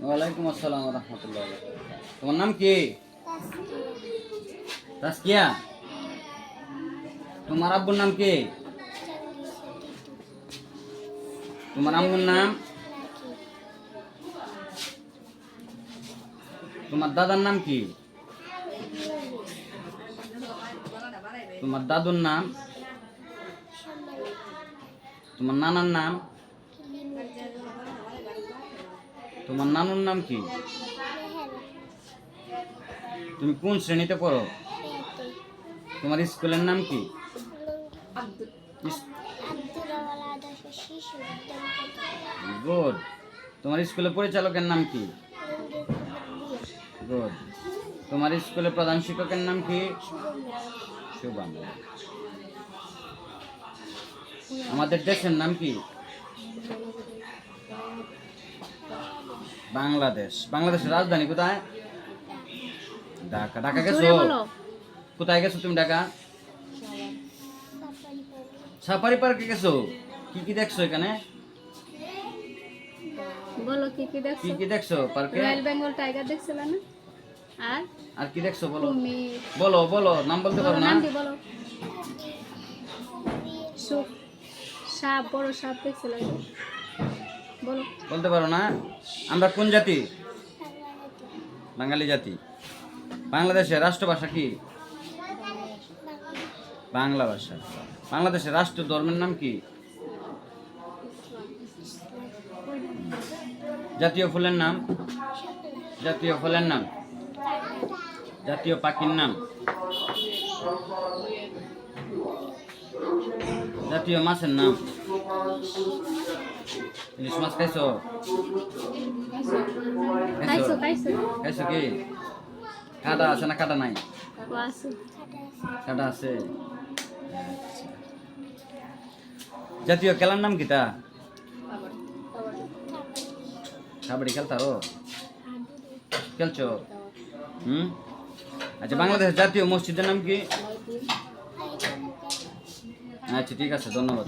ওয়ালাইকুম আসসালাম রহমতুল্লাহ তোমার নাম কি তাসকিয়া তোমার আব্বুর নাম কি তোমার আম্মুর নাম তোমার দাদার নাম কি তোমার দাদুর নাম তোমার নানার নাম তোমার নানুর নাম কি? তুমি কোন শ্রেণীতে পড়ো? তোমার স্কুলের নাম কি? গুড। তোমার স্কুলের পরিচালকের নাম কি? গুড। তোমার স্কুলের প্রধান শিক্ষকের নাম কি? শুভান আমাদের দেশের নাম কি? বাংলাদেশ। বাংলাদেশের রাজধানী কোথায়? ঢাকা। ঢাকা গেছো? কোথায় গেছো তুমি ঢাকা? সাফারি পার্কে গেছো? কি কি দেখছ এখানে? বলো কি কি দেখছ? কি কি দেখছ পার্কে? রয়্যাল বেঙ্গল টাইগার দেখছিলে না? আর? আর কি দেখছ বলো? বলো বলো নাম বলতে বলো পারো না বলো। সাপ বড় সাপ দেখছিলে বলতে পারো না? আমরা কোন জাতি? বাঙালি জাতি। বাংলাদেশের রাষ্ট্রভাষা কি? বাংলা ভাষা। বাংলাদেশের রাষ্ট্র ধর্মের নাম কি? জাতীয় ফুলের নাম? জাতীয় ফলের নাম? জাতীয় পাখির নাম? জাতীয় মাছের নাম? ইলিশ মাছ খাইছো খাইছো খাইছো কি কাটা আছে না কাটা নাই কাটা আছে জাতীয় খেলার নাম কি তা কাবাডি খেলতারো খেলছো হুম আচ্ছা বাংলাদেশের জাতীয় মসজিদের নাম কি আচ্ছা ঠিক আছে ধন্যবাদ